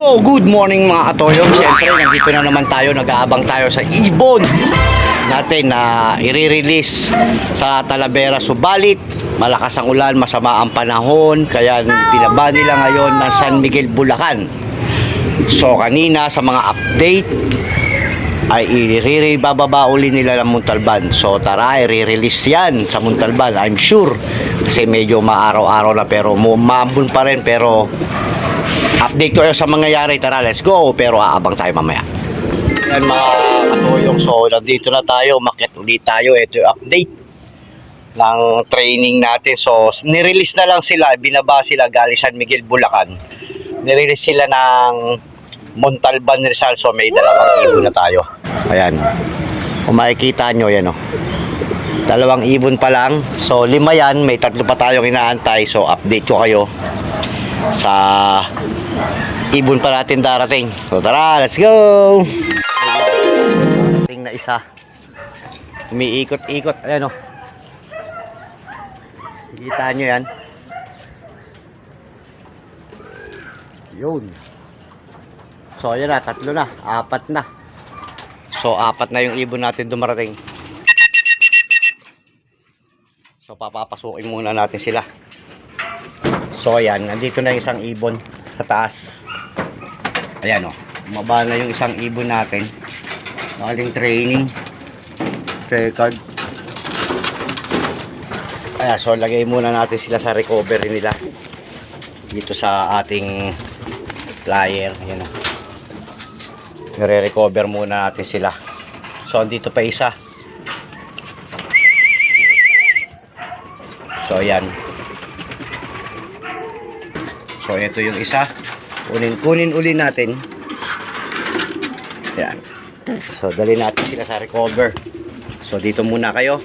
Oh, good morning mga katoyo. Siyempre, nandito na naman tayo, nag-aabang tayo sa ibon natin na i-release sa Talavera. Subalit, malakas ang ulan, masama ang panahon, kaya binaba nila ngayon ng San Miguel, Bulacan. So, kanina sa mga update, ay i bababa uli nila ng Muntalban. So tara, i-release yan sa Muntalban. I'm sure. Kasi medyo maaraw-araw na pero mumambun pa rin. Pero update ko sa mangyayari. Tara, let's go. Pero aabang tayo mamaya. Yan mga katuyong. So nandito na tayo. Makit ulit tayo. Ito yung update ng training natin. So nirelease na lang sila. Binaba sila galing San Miguel, Bulacan. Nirelease sila ng Montalban Rizal. So may dalawang ibon na tayo. Ayan. Kung makikita nyo, yan o. Dalawang ibon pa lang. So lima yan. May tatlo pa tayong inaantay. So update ko kayo sa ibon pa natin darating. So tara, let's go! Darating na isa. Umiikot-ikot. Ayan o. Kita nyo yan. Yun. So, ayan na, tatlo na, apat na. So, apat na yung ibon natin dumarating. So, papapasukin muna natin sila. So, ayan, nandito na yung isang ibon sa taas. Ayan o, mababa na yung isang ibon natin. Maling training. Record. Ayan, so lagay muna natin sila sa recovery nila. Dito sa ating flyer. Ayan o nire-recover muna natin sila. So andito pa isa. So ayan. So ito yung isa. Kunin kunin uli natin. Ayan. So dali natin sila sa recover. So dito muna kayo.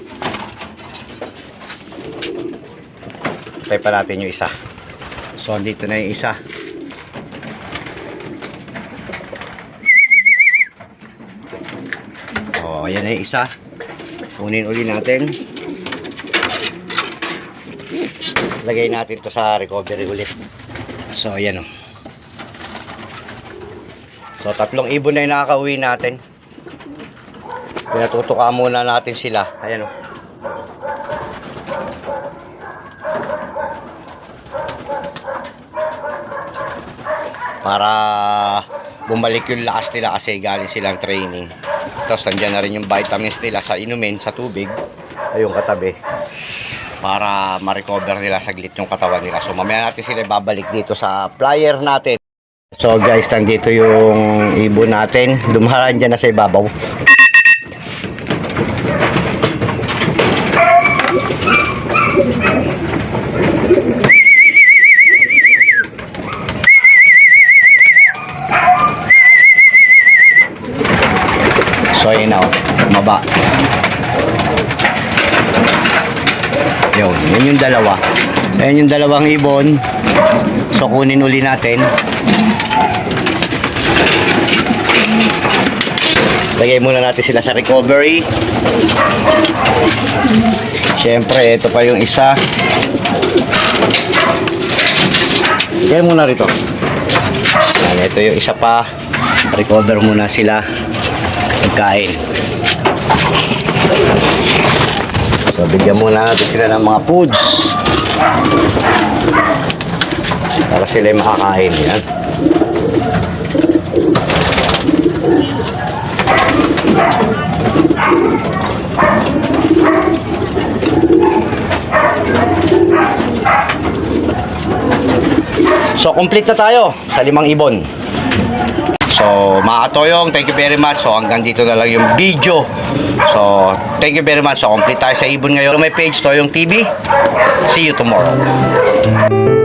Try pa natin yung isa. So andito na yung isa Oh, ayan na yung isa. Kunin uli natin. Lagay natin to sa recovery ulit. So, ayan o. So, tatlong ibon na yung nakakauwi natin. Pinatutuka muna natin sila. Ayan o. Para bumalik yung lakas nila kasi galing silang training. Tapos nandiyan na rin yung vitamins nila sa inumin, sa tubig. Ayun katabi. Para ma-recover nila saglit yung katawan nila. So mamaya natin sila babalik dito sa flyer natin. So guys, nandito yung ibon natin. Dumahan dyan na sa ibabaw. So ayun na, oh. Maba. Yun, yun yung dalawa. Ayan yung dalawang ibon. So kunin uli natin. Lagay muna natin sila sa recovery. Siyempre, ito pa yung isa. Lagay muna rito. Yan, ito yung isa pa. Recover muna sila pagkain. So, bigyan muna natin sila ng mga foods. Para sila ay makakain. Yan. So, complete na tayo sa limang ibon. So, mga katoyong, thank you very much. So, hanggang dito na lang yung video. So, thank you very much. So, complete tayo sa ibon ngayon. May page, Toyong TV. See you tomorrow.